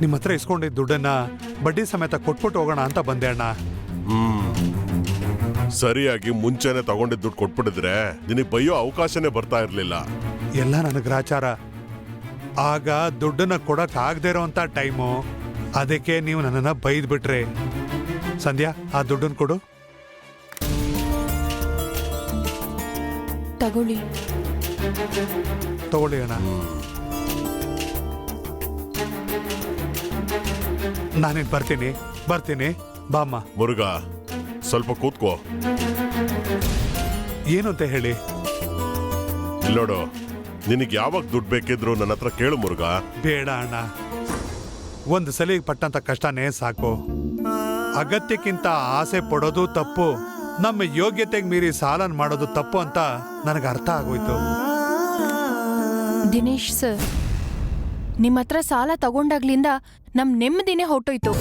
ನಿಮ್ಮ ಹತ್ರ ಇಸ್ಕೊಂಡಿದ್ದ ದುಡ್ಡನ್ನ ಬಡ್ಡಿ ಸಮೇತ ಕೊಟ್ಬಿಟ್ಟು ಹೋಗೋಣ ಅಂತ ಬಂದೆ ಅಣ್ಣ. ಸರಿಯಾಗಿ ಮುಂಚೆನೆ ತಗೊಂಡಿದ್ದ ದುಡ್ಡು ಕೊಟ್ಬಿಟ್ಟಿದ್ರೆ ನಿನಗೆ ಬೈಯೋ ಅವಕಾಶನೇ ಬರ್ತಾ ಇರಲಿಲ್ಲ. ಎಲ್ಲ ನನ್ನ ಗ್ರಾಚಾರ. ಆಗ ದುಡ್ಡನ್ನ ಕೊಡಕ್ ಆಗದೆ ಇರೋಂಥ ಟೈಮು. ಅದಕ್ಕೆ ನೀವು ನನ್ನನ್ನ ಬೈದ್ ಬಿಟ್ರಿ ಸಂಧ್ಯಾ ಆ ದುಡ್ಡನ್ನು ಕೊಡು. ತಗೊಳ್ಳಿ. ತಗೊಳ್ಳಿ ಅಣ್ಣ. ನಾನೇನ್ ಬರ್ತೀನಿ ಬರ್ತೀನಿ. ಬಾಮ್ಮ ಮುರುಗ ಸ್ವಲ್ಪ ಕೂತ್ಕೋ. ಏನು ಅಂತ ಹೇಳಿ? ಇಲ್ಲೋಡು ನಿನಗೆ ಯಾವಾಗ ದುಡ್ಡು ಬೇಕಿದ್ರು ನನ್ನ ಹತ್ರ ಕೇಳು ಮುರುಗ ಬೇಡ ಅಣ್ಣ. ಒಂದು ಸಲ ಪಟ್ಟಂತ ಕಷ್ಟನೇ ಸಾಕು. ಅಗತ್ಯಕ್ಕಿಂತ ಆಸೆ ಪಡೋದು ತಪ್ಪು. ನಮ್ಮ ಯೋಗ್ಯತೆಗೆ ಮೀರಿ ಸಾಲನ್ ಮಾಡೋದು ತಪ್ಪು ಅಂತ ನನಗೆ ಅರ್ಥ ಆಗೋಯ್ತು. ದಿನೇಶ್ ಸರ್ ನಿಮ್ಮ ಹತ್ರ ಸಾಲ ತಗೊಂಡಾಗ್ಲಿಂದ ನಮ್ ನೆಮ್ಮದಿನೇ ಹೊರ್ಟೋಯ್ತು.